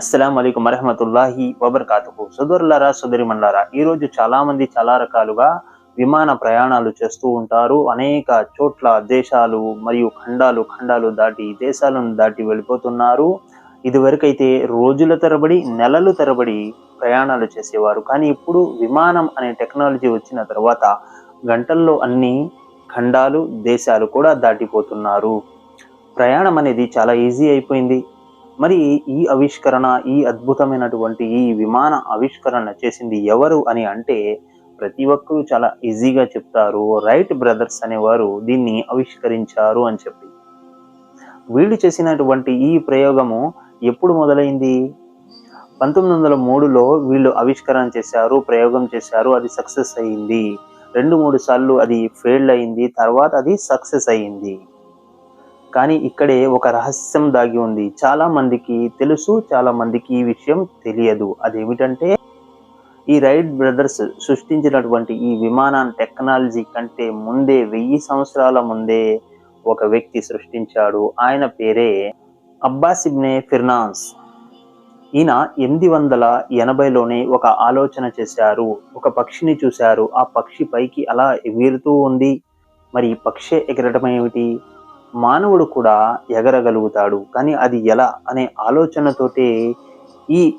అస్సలం అయికు మరహమతుల్లాహి వబర్కాతుకు సోదరులారా సోదరిమన్లారా ఈరోజు చాలామంది చాలా రకాలుగా విమాన ప్రయాణాలు చేస్తూ ఉంటారు. అనేక చోట్ల దేశాలు మరియు ఖండాలు ఖండాలు దాటి దేశాలను దాటి వెళ్ళిపోతున్నారు. ఇదివరకైతే రోజుల తరబడి నెలలు తరబడి ప్రయాణాలు చేసేవారు. కానీ ఇప్పుడు విమానం అనే టెక్నాలజీ వచ్చిన తర్వాత గంటల్లో అన్ని ఖండాలు దేశాలు కూడా దాటిపోతున్నారు. ప్రయాణం అనేది చాలా ఈజీ అయిపోయింది. మరి ఈ ఆవిష్కరణ ఈ అద్భుతమైనటువంటి ఈ విమాన ఆవిష్కరణ చేసింది ఎవరు అని అంటే ప్రతి ఒక్కరూ చాలా ఈజీగా చెప్తారు. రైట్ బ్రదర్స్ అనేవారు దీన్ని ఆవిష్కరించారు అని చెప్పి. వీళ్ళు చేసినటువంటి ఈ ప్రయోగము ఎప్పుడు మొదలైంది? పంతొమ్మిది వందల మూడులో వీళ్ళు ఆవిష్కరణ చేశారు ప్రయోగం చేశారు అది సక్సెస్ అయ్యింది రెండు మూడు సార్లు అది ఫెయిల్ అయింది తర్వాత అది సక్సెస్ అయ్యింది కానీ ఇక్కడే ఒక రహస్యం దాగి ఉంది. చాలా మందికి తెలుసు చాలా మందికి ఈ విషయం తెలియదు. అదేమిటంటే ఈ రైట్ బ్రదర్స్ సృష్టించినటువంటి ఈ విమానాన్ని టెక్నాలజీ కంటే ముందే వెయ్యి సంవత్సరాల ముందే ఒక వ్యక్తి సృష్టించాడు. ఆయన పేరే అబ్బాస్ ఇబ్నే ఫిర్నాన్స్ ఈయన ఎనిమిది వందల ఎనభైలోనే ఒక ఆలోచన చేశారు. ఒక పక్షిని చూశారు. ఆ పక్షి పైకి అలా ఎగురుతూ ఉంది. మరి ఈ పక్షి ఎగరటం ఏమిటి? మానవుడు కూడా ఎగరగలుగుతాడు. కానీ అది ఎలా అనే ఆలోచనతోటే ఈ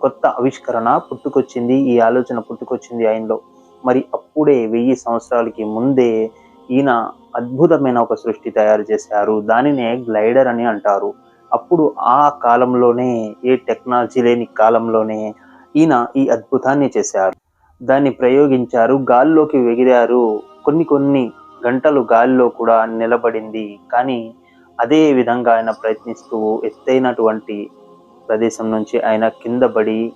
కొత్త ఆవిష్కరణ పుట్టుకొచ్చింది ఈ ఆలోచన పుట్టుకొచ్చింది ఆయనలో. మరి అప్పుడే వెయ్యి సంవత్సరాలకి ముందే ఈయన అద్భుతమైన ఒక సృష్టి తయారు చేశారు. దానినే గ్లైడర్ అని అంటారు. అప్పుడు ఆ కాలంలోనే ఏ టెక్నాలజీ లేని కాలంలోనే ఈయన ఈ అద్భుతాన్ని చేశారు. దాన్ని ప్రయోగించారు గాల్లోకి ఎగిరారు కొన్ని కొన్ని గంటలు గాలిలో కూడా నిలబడింది. కానీ అదే విధంగా ఆయన ప్రయత్నిస్తూ ఎత్తైనటువంటి ప్రదేశం నుంచి ఆయన కింద పడి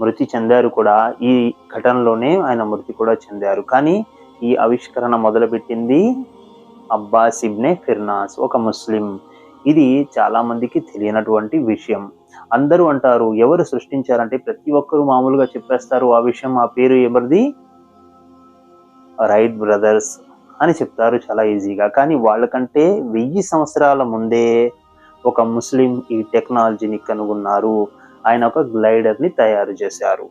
మృతి చెందారు కూడా. ఈ ఘటనలోనే ఆయన మృతి కూడా చెందారు. కానీ ఈ ఆవిష్కరణ మొదలుపెట్టింది అబ్బాస్ ఇబ్నే ఫిర్నాస్ ఒక ముస్లిం. ఇది చాలా మందికి తెలియనటువంటి విషయం. అందరూ అంటారు ఎవరు సృష్టించారంటే ప్రతి ఒక్కరు మామూలుగా చెప్పేస్తారు ఆ విషయం ఆ పేరు ఎవరిది? రైట్ బ్రదర్స్ అని చెప్తారు చాలా ఈజీగా. కానీ వాళ్ళకంటే వెయ్యి సంవత్సరాల ముందే ఒక ముస్లిం ఈ టెక్నాలజీని కనుగొన్నారు. ఆయన ఒక గ్లైడర్ని తయారు చేశారు.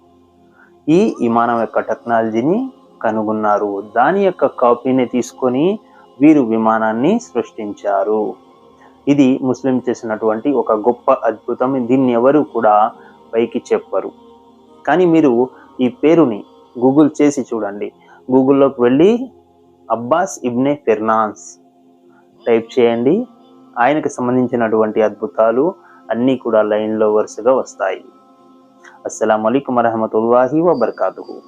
ఈ విమానం యొక్క టెక్నాలజీని కనుగొన్నారు. దాని యొక్క కాపీని తీసుకొని వీరు విమానాన్ని సృష్టించారు. ఇది ముస్లిం చేసినటువంటి ఒక గొప్ప అద్భుతం. దీన్ని ఎవరు కూడా పైకి చెప్పరు. కానీ మీరు ఈ పేరుని గూగుల్ చేసి చూడండి. గూగుల్లోకి వెళ్ళి అబ్బాస్ ఇబ్నే ఫెర్నాన్స్. టైప్ చేయండి. ఆయనకు సంబంధించినటువంటి అద్భుతాలు అన్నీ కూడా లైన్లో వరుసగా వస్తాయి. అస్సలం అయికం వరహమతుల్లాహి వబర్కాతుహు.